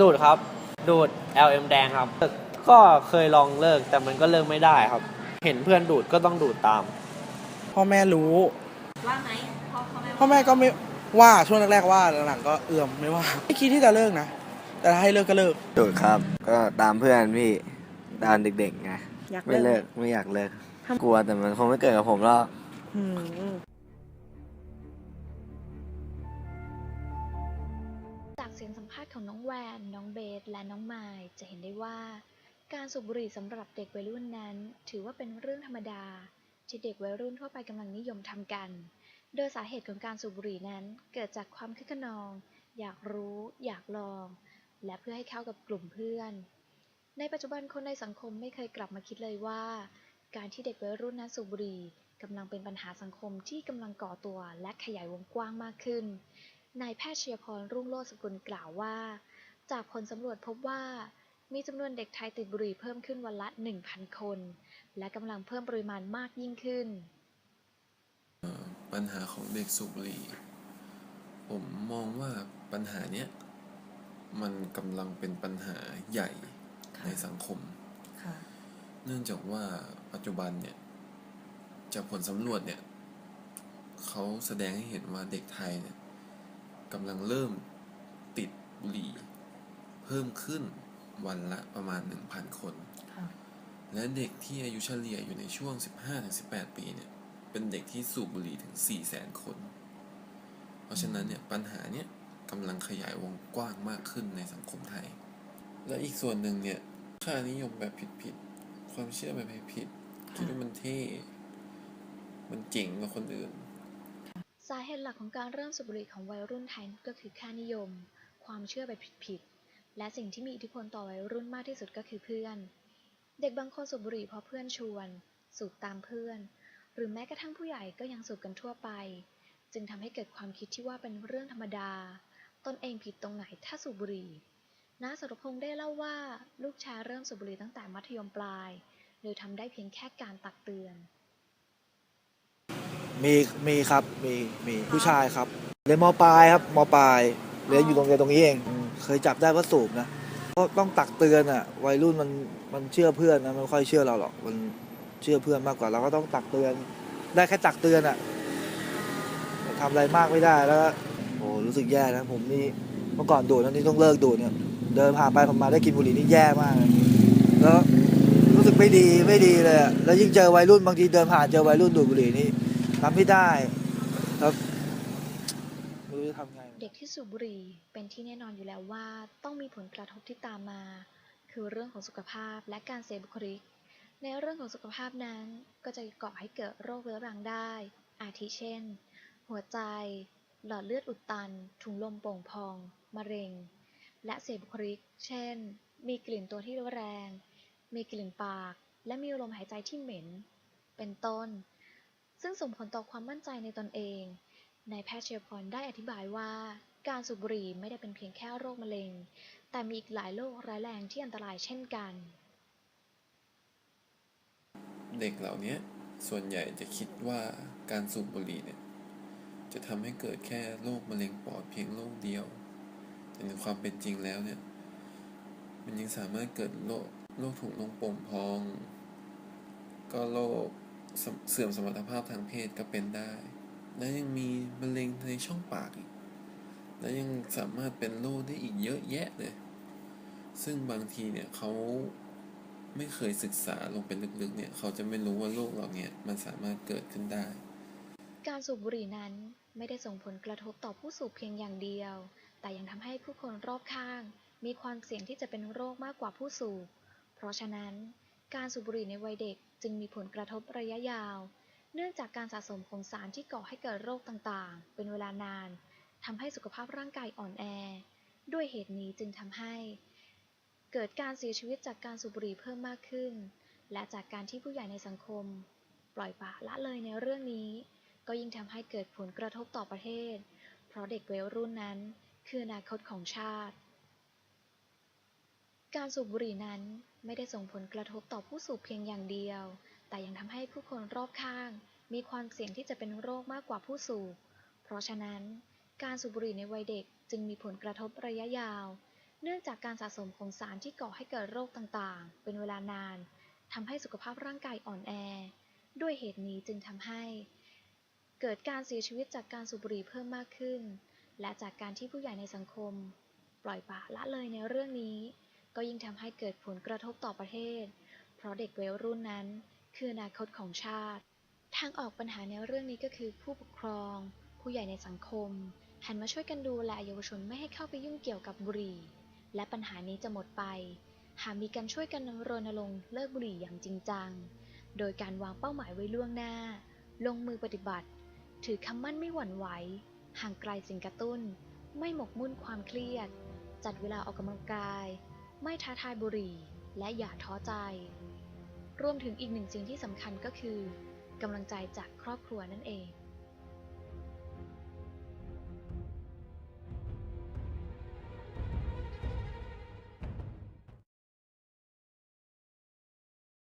ดูดครับ ดูด LM แดงครับ ก็เคยลองเลิกแต่มันก็เลิกไม่ได้ครับ เห็นเพื่อนดูดก็ต้องดูดตาม พ่อแม่รู้ ว่าไหมพ่อพ่อแม่พ่อแม่ก็ไม่ว่าช่วงแรกๆว่าหลังๆก็เอื่อมไม่ว่าไม่คิดที่จะเลิกนะ แต่ถ้าให้เลิกก็เลิก ดูดครับ ก็ตามเพื่อนพี่ ตามเด็กๆไง อยากไม่เลิเลิกกไม่อยากเลิก กลัวแต่มันคงไม่เกิดกับผมหรอก อืม ของน้องแวน น้องเบส และน้องมายจะเห็นได้ว่า การสูบบุหรี่สำหรับเด็กวัยรุ่นนั้น ถือว่าเป็นเรื่องธรรมดา ที่เด็กวัยรุ่นทั่วไปกำลังนิยมทำกัน โดยสาเหตุของการสูบบุหรี่นั้นเกิดจากความคึกขนอง อยากรู้ อยากลอง และเพื่อให้เข้ากับกลุ่มเพื่อน ในปัจจุบันคนในสังคมไม่เคยกลับมาคิดเลยว่า การที่เด็กวัยรุ่นนั้นสูบบุหรี่กำลังเป็นปัญหาสังคมที่กำลังก่อตัวและขยายวงกว้างมากขึ้น นายแพทย์เชียร์พรรุ่งโรจน์สกุลกล่าวว่า จากผลสำรวจพบว่า มีจำนวนเด็กไทยติดบุหรี่เพิ่มขึ้นวันละ 1,000 คน และกำลังเพิ่มปริมาณมากยิ่งขึ้น ปัญหาของเด็กสูบบุหรี่ ผมมองว่าปัญหาเนี้ยมันกำลังเป็นปัญหาใหญ่ในสังคมค่ะเนื่องจากว่าปัจจุบันเนี่ย จากผลสำรวจเนี่ย เขาแสดงให้เห็นว่าเด็กไทยเนี่ย กำลังเริ่มติดบุหรี่เพิ่มขึ้นวันละประมาณ 1,000 คนค่ะและเด็กที่อายุเฉลี่ยอยู่ในช่วง 15-18 ปีเนี่ย เป็นเด็กที่สูบบุหรี่ถึง 400,000 คน เพราะฉะนั้นเนี่ยปัญหาเนี่ยกำลังขยายวงกว้างมากขึ้นในสังคมไทย และอีกส่วนหนึ่งเนี่ยค่านิยมแบบผิดๆ ความเชื่อแบบผิดๆ คิดว่ามันเท่ มันเจ๋งกว่าคนอื่น สาเหตุหลักของการเริ่มสูบบุหรี่ของวัยรุ่นไทยก็คือค่านิยม ความเชื่อแบบผิดๆ และสิ่งที่มีอิทธิพลต่อวัยรุ่นมากที่สุดก็คือเพื่อน เด็กบางคนสูบบุหรี่เพราะเพื่อนชวน สูบตามเพื่อน หรือแม้กระทั่งผู้ใหญ่ก็ยังสูบกันทั่วไป จึงทำให้เกิดความคิดที่ว่าเป็นเรื่องธรรมดา ตนเองผิดตรงไหนถ้าสูบบุหรี่น้าสรพงษ์ได้เล่าว่าลูกชายเริ่มสูบบุหรี่ตั้งแต่มัธยมปลาย โดยทำได้เพียงแค่การตักเตือน มีมีครับมีมีผู้ชายครับเรียนมปลายครับมปลายเรียนอยู่โรงเรียนตรงนี้เองอืมเคยจับได้ว่าสูบนะก็ต้องตักเตือนอะวัยรุ่นมันมันเชื่อเพื่อนนะมันไม่ค่อยเชื่อเราหรอกมันเชื่อเพื่อนมากกว่าเราก็ต้องตักเตือน ได้แค่ตักเตือนอะทำอะไรมากไม่ได้แล้วก็โอ้รู้สึกแย่นะผมนี่เมื่อก่อนดูดนะนี่ต้องเลิกดูดเนี่ย เดินผ่านไปผ่านมาได้กินบุหรี่นี่แย่มากเลยแล้วรู้สึกไม่ดีไม่ดีเลยอะแล้วยิ่งเจอวัยรุ่นบางทีเดินผ่านเจอวัยรุ่นดูดบุหรี่นี่ ทำไม่ได้ครับไม่รู้จะทำไง เด็กที่สูบบุหรี่เป็นที่แน่นอนอยู่แล้วว่าต้องมีผลกระทบที่ตามมา คือเรื่องของสุขภาพและการเสียบุคลิก ในเรื่องของสุขภาพนั้นก็จะก่อให้เกิดโรคเรื้อรังได้ อาทิเช่น หัวใจ หลอดเลือดอุดตัน ถุงลมโป่งพอง มะเร็ง และเสียบุคลิก เช่น มีกลิ่นตัวที่แรง มีกลิ่นปาก และมีลมหายใจที่เหม็น เป็นต้น ซึ่งส่งผลต่อความมั่นใจในตนเอง นายแพทย์เชียร์พรได้อธิบายว่า การสูบบุหรี่ไม่ได้เป็นเพียงแค่โรคมะเร็ง แต่มีอีกหลายโรคร้ายแรงที่อันตรายเช่นกัน เด็กเหล่านี้ส่วนใหญ่จะคิดว่าการสูบบุหรี่เนี่ยจะทำให้เกิดแค่โรคมะเร็งปอดเพียงโรคเดียว แต่ในความเป็นจริงแล้วเนี่ย มันยังสามารถเกิดโรคโรคถุงลมโป่งพอง ก็โรค เสื่อมสมรรถภาพทางเพศก็เป็นได้ และยังมีมะเร็งในช่องปากอีก และยังสามารถเป็นโรคได้อีกเยอะแยะเลย ซึ่งบางทีเนี่ยเขาไม่เคยศึกษาลงไปลึกๆ เนี่ย เขาจะไม่รู้ว่าโรคเหล่าเนี้ยมันสามารถเกิดขึ้นได้ การสูบบุหรี่นั้นไม่ได้ส่งผลกระทบต่อผู้สูบเพียงอย่างเดียว แต่ยังทำให้ผู้คนรอบข้าง มีความเสี่ยงที่จะเป็นโรคมากกว่าผู้สูบ เพราะฉะนั้น การสูบบุหรี่ในวัยเด็กจึงมีผลกระทบระยะยาว เนื่องจากการสะสมของสารที่ก่อให้เกิดโรคต่างๆ เป็นเวลานานทำให้สุขภาพร่างกายอ่อนแอ ด้วยเหตุนี้จึงทำให้ เกิดการเสียชีวิตจากการสูบบุหรี่เพิ่มมากขึ้น และจากการที่ผู้ใหญ่ในสังคม ปล่อยปละละเลยในเรื่องนี้ ก็ยิ่งทำให้เกิดผลกระทบต่อประเทศ เพราะเด็กวัยรุ่นนั้น คืออนาคตของชาติ การสูบบุหรี่นั้นไม่ได้ส่งผลกระทบต่อผู้สูบเพียงอย่างเดียว แต่ยังทำให้ผู้คนรอบข้าง มีความเสี่ยงที่จะเป็นโรคมากกว่าผู้สูบ เพราะฉะนั้น การสูบบุหรี่ในวัยเด็กจึงมีผลกระทบระยะยาว เนื่องจากการสะสมของสารที่ก่อให้เกิดโรคต่างๆ เป็นเวลานานทำให้สุขภาพร่างกายอ่อนแอ ด้วยเหตุนี้จึงทำให้ เกิดการเสียชีวิตจากการสูบบุหรี่เพิ่มมากขึ้น และจากการที่ผู้ใหญ่ในสังคม ปล่อยปละละเลยในเรื่องนี้ ก็ยิ่งทำให้เกิดผลกระทบต่อประเทศ เพราะเด็กวัยรุ่นนั้น คืออนาคตของชาติ ทางออกปัญหาในเรื่องนี้ก็คือผู้ปกครอง ผู้ใหญ่ในสังคม หันมาช่วยกันดูแลเยาวชนไม่ให้เข้าไปยุ่งเกี่ยวกับบุหรี่ และปัญหานี้จะหมดไป หากมีการช่วยกันรณรงค์เลิกบุหรี่อย่างจริงจัง โดยการวางเป้าหมายไว้ล่วงหน้า ลงมือปฏิบัติ ถือคำมั่นไม่หวั่นไหว ห่างไกลสิ่งกระตุ้น ไม่หมกมุ่นความเครียด จัดเวลาออกกำลังกาย ไม่ท้าทายบุหรี่ และอย่าท้อใจ รวมถึงอีกหนึ่งสิ่งที่สำคัญก็คือกำลังใจจากครอบครัวนั่นเอง